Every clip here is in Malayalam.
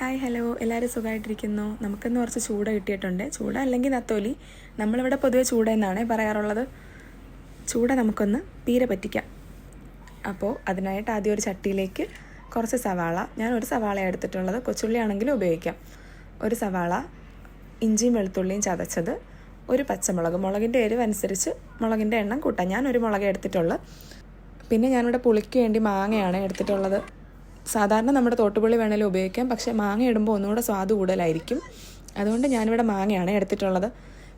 ഹായ് ഹലോ എല്ലാവരും സുഖമായിട്ടിരിക്കുന്നു. നമുക്കിന്ന് കുറച്ച് ചൂട കിട്ടിയിട്ടുണ്ട്. ചൂട അല്ലെങ്കിൽ നത്തോലി. നമ്മളിവിടെ പൊതുവെ ചൂട എന്നാണ് പറയാറുള്ളത്. ചൂട നമുക്കൊന്ന് പീര പറ്റിക്കാം. അപ്പോൾ അതിനായിട്ട് ആദ്യം ഒരു ചട്ടിയിലേക്ക് കുറച്ച് സവാള. ഞാൻ ഒരു സവാള എടുത്തിട്ടുള്ളത്. കൊച്ചുള്ളി ആണെങ്കിലും ഉപയോഗിക്കാം. ഒരു സവാള ഇഞ്ചിയും വെളുത്തുള്ളിയും ചതച്ചത് ഒരു പച്ചമുളക്. മുളകിന്റെ എരിവ് അനുസരിച്ച് മുളകിന്റെ എണ്ണം കൂട്ടാം. ഞാൻ ഒരു മുളക് എടുത്തിട്ടുള്ളൂ. പിന്നെ ഞാനിവിടെ പുളിക്ക് വേണ്ടി മാങ്ങയാണ് എടുത്തിട്ടുള്ളത്. സാധാരണ നമ്മുടെ തോട്ടുപുളി വേണേലും ഉപയോഗിക്കാം. പക്ഷേ മാങ്ങ ഇടുമ്പോൾ ഒന്നുകൂടെ സ്വാദ് കൂടുതലായിരിക്കും. അതുകൊണ്ട് ഞാനിവിടെ മാങ്ങയാണ് എടുത്തിട്ടുള്ളത്.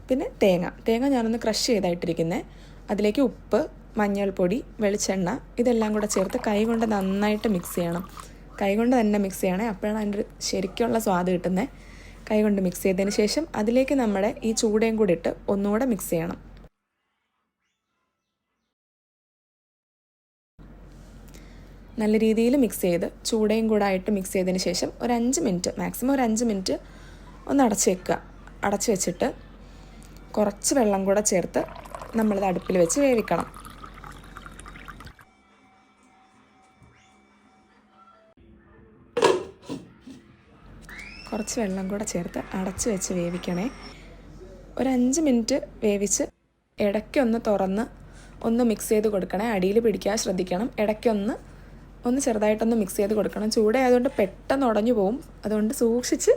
പിന്നെ തേങ്ങ. തേങ്ങ ഞാനൊന്ന് ക്രഷ് ചെയ്തായിട്ടിരിക്കുന്നത് അതിലേക്ക് ഉപ്പ് മഞ്ഞൾപ്പൊടി വെളിച്ചെണ്ണ ഇതെല്ലാം കൂടെ ചേർത്ത് കൈ കൊണ്ട് നന്നായിട്ട് മിക്സ് ചെയ്യണം. കൈ കൊണ്ട് തന്നെ മിക്സ് ചെയ്യണേ. അപ്പോഴാണ് അതിന്റെ ഒരു ശരിക്കുള്ള സ്വാദ് കിട്ടുന്നത് കൈ കൊണ്ട് മിക്സ് ചെയ്തതിന് ശേഷം അതിലേക്ക് നമ്മുടെ ഈ ചൂടയും കൂടി ഇട്ട് ഒന്നുകൂടെ മിക്സ് ചെയ്യണം. നല്ല രീതിയിൽ മിക്സ് ചെയ്ത് ചൂടയും കൂടെ ആയിട്ട് മിക്സ് ചെയ്തതിന് ശേഷം ഒരു അഞ്ച് മിനിറ്റ് മാക്സിമം ഒരു അഞ്ച് മിനിറ്റ് ഒന്ന് അടച്ച് വെക്കുക. അടച്ച് വെച്ചിട്ട് കുറച്ച് വെള്ളം കൂടെ ചേർത്ത് നമ്മളിത് അടുപ്പിൽ വെച്ച് വേവിക്കണം. കുറച്ച് വെള്ളം കൂടെ ചേർത്ത് അടച്ച് വെച്ച് വേവിക്കണേ. ഒരു അഞ്ച് മിനിറ്റ് വേവിച്ച് ഇടയ്ക്കൊന്ന് തുറന്ന് ഒന്ന് മിക്സ് ചെയ്ത് കൊടുക്കണേ. അടിയിൽ പിടിക്കാൻ ശ്രദ്ധിക്കണം. ഇടയ്ക്കൊന്ന് ഒന്ന് ചെറുതായിട്ടൊന്ന് മിക്സ് ചെയ്ത് കൊടുക്കണം. ചൂടായതുകൊണ്ട് പെട്ടെന്ന് ഉടഞ്ഞു പോവും. അതുകൊണ്ട് സൂക്ഷിച്ച്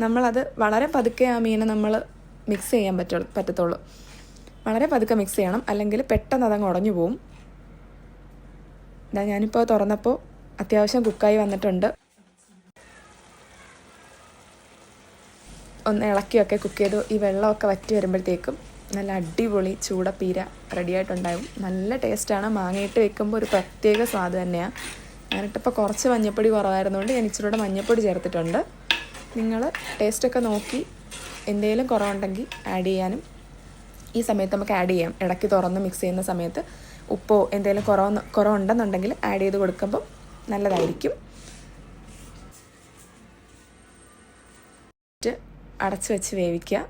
നമ്മളത് വളരെ പതുക്കെ ആ മീനെ നമ്മൾ മിക്സ് ചെയ്യാൻ പറ്റുള്ളൂ പറ്റത്തുള്ളൂ. വളരെ പതുക്കെ മിക്സ് ചെയ്യണം. അല്ലെങ്കിൽ പെട്ടെന്ന് അതങ്ങ് ഉടഞ്ഞു പോവും. ഇതാ ഞാനിപ്പോൾ തുറന്നപ്പോൾ അത്യാവശ്യം കുക്കായി വന്നിട്ടുണ്ട്. ഒന്ന് ഇളക്കിയൊക്കെ കുക്ക് ചെയ്തു ഈ വെള്ളമൊക്കെ വറ്റി വരുമ്പോഴത്തേക്കും നല്ല അടിപൊളി ചൂടപ്പീര റെഡിയായിട്ടുണ്ടാവും. നല്ല ടേസ്റ്റാണ്. മാങ്ങയിട്ട് വെക്കുമ്പോൾ ഒരു പ്രത്യേക സ്വാദ് തന്നെയാണ് ഞാനിട്ടിപ്പോൾ കുറച്ച് മഞ്ഞപ്പൊടി കുറവായിരുന്നുകൊണ്ട് ഞാൻ ഇച്ചിരി കൂടെ മഞ്ഞപ്പൊടി ചേർത്തിട്ടുണ്ട്. നിങ്ങൾ ടേസ്റ്റൊക്കെ നോക്കി എന്തെങ്കിലും കുറവുണ്ടെങ്കിൽ ആഡ് ചെയ്യാനും ഈ സമയത്ത് നമുക്ക് ആഡ് ചെയ്യാം. ഇടയ്ക്ക് തുറന്ന് മിക്സ് ചെയ്യുന്ന സമയത്ത് ഉപ്പോ എന്തെങ്കിലും കുറവ് കുറവുണ്ടെന്നുണ്ടെങ്കിൽ ആഡ് ചെയ്ത് കൊടുക്കുമ്പോൾ നല്ലതായിരിക്കും. അടച്ചു വെച്ച് വേവിക്കുക.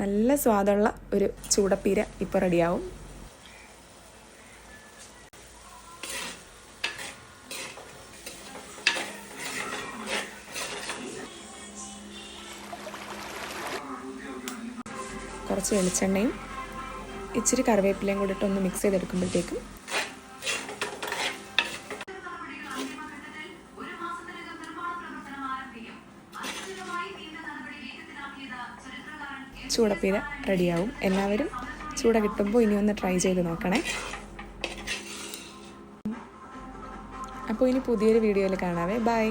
നല്ല സ്വാദുള്ള ഒരു ചൂടപ്പീര ഇപ്പോൾ റെഡിയാവും. കുറച്ച് വെളിച്ചെണ്ണയും ഇച്ചിരി കറിവേപ്പിലയും കൂടിയിട്ടൊന്ന് മിക്സ് ചെയ്തെടുക്കുമ്പോഴത്തേക്കും ചൂടപ്പീര റെഡിയാവും. എല്ലാവരും ചൂട കിട്ടുമ്പോൾ ഇനി ഒന്ന് ട്രൈ ചെയ്ത് നോക്കണേ. അപ്പോൾ ഇനി പുതിയൊരു വീഡിയോയിൽ കാണാവേ. ബൈ